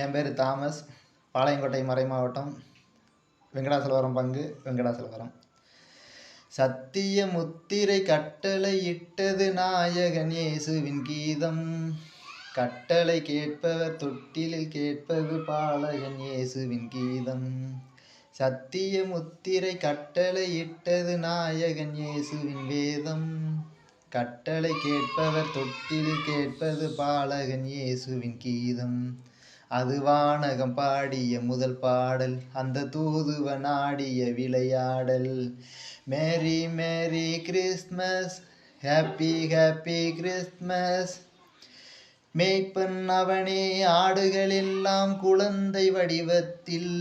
என் பேர் தாமஸ். பாளையங்கோட்டை மறை மாவட்டம். வெங்கடாசலவரம் பங்கு வெங்கடாசலவரம் சத்திய முத்திரை கட்டளை இட்டது நாயகன் இயேசுவின் கீதம். கட்டளை கேட்பவர் தொட்டிலில் கேட்பது பாலகன் இயேசுவின் கீதம். சத்திய முத்திரை கட்டளை இட்டது நாயகன் இயேசுவின் வேதம். கட்டளை கேட்பவர் தொட்டிலில் கேட்பது பாலகன் இயேசுவின் கீதம். அது வானகம் பாடிய முதல் பாடல் அந்த தூதுவன் ஆடிய விளையாடல். Merry merry Christmas happy happy Christmas மேய்ப்பன் அவனே ஆடுகள் எல்லாம் குழந்தை வடிவத்தில்.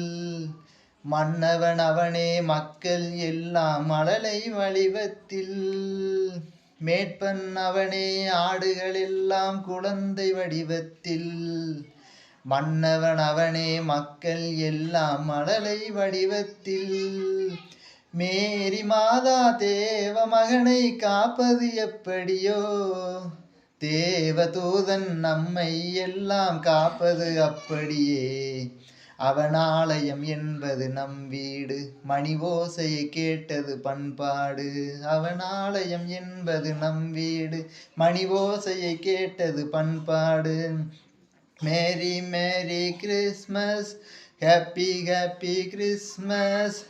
மன்னவன் அவனே மக்கள் எல்லாம் மழலை வடிவத்தில். மேற்பன் அவனே ஆடுகள் எல்லாம் குழந்தை வடிவத்தில். மன்னவன் அவனே மக்கள் எல்லாம் மழலை வடிவத்தில். மேரி மாதா தேவ மகனை காப்பது எப்படியோ? தேவதூதன் நம்மை எல்லாம் காப்பது அப்படியே. அவனாலயம் என்பது நம் வீடு. மணி ஓசையை கேட்டது பண்பாடு. அவனாலயம் என்பது நம் வீடு. மணி ஓசையை கேட்டது பண்பாடு. Merry merry Christmas happy happy Christmas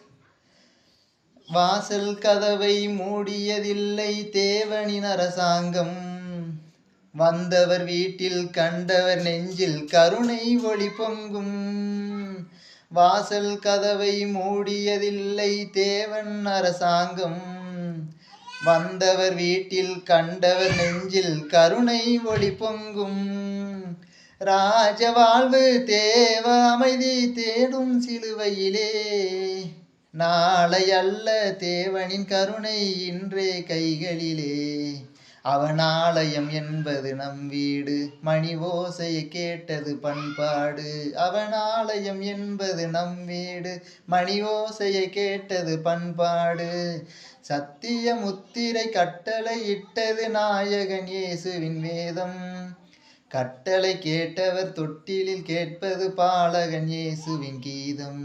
வாசல் கதவை மூடியதில்லை தேவனின் அரசாங்கம். வந்தவர் வீட்டில் கண்டவர் நெஞ்சில் கருணை ஒளி பொங்கும். வாசல் கதவை மூடியதில்லை தேவன் அரசாங்கம். வந்தவர் வீட்டில் கண்டவர் நெஞ்சில் கருணை ஒளி பொங்கும். ராஜ வாழ்வு தேவ அமைதி தேடும் சிலுவையிலே. நாளை அல்ல தேவனின் கருணை இன்றே கைகளிலே. அவனாலயம் என்பது நம் வீடு. மணி ஓசையை கேட்டது பண்பாடு. அவனாலயம் என்பது நம் வீடு. மணி ஓசையை கேட்டது பண்பாடு. சத்திய முத்திரை கட்டளை இட்டது நாயகன் இயேசுவின் வேதம். கட்டளை கேட்டவர் தொட்டிலில் கேட்பது பாலகன் இயேசுவின் கீதம்.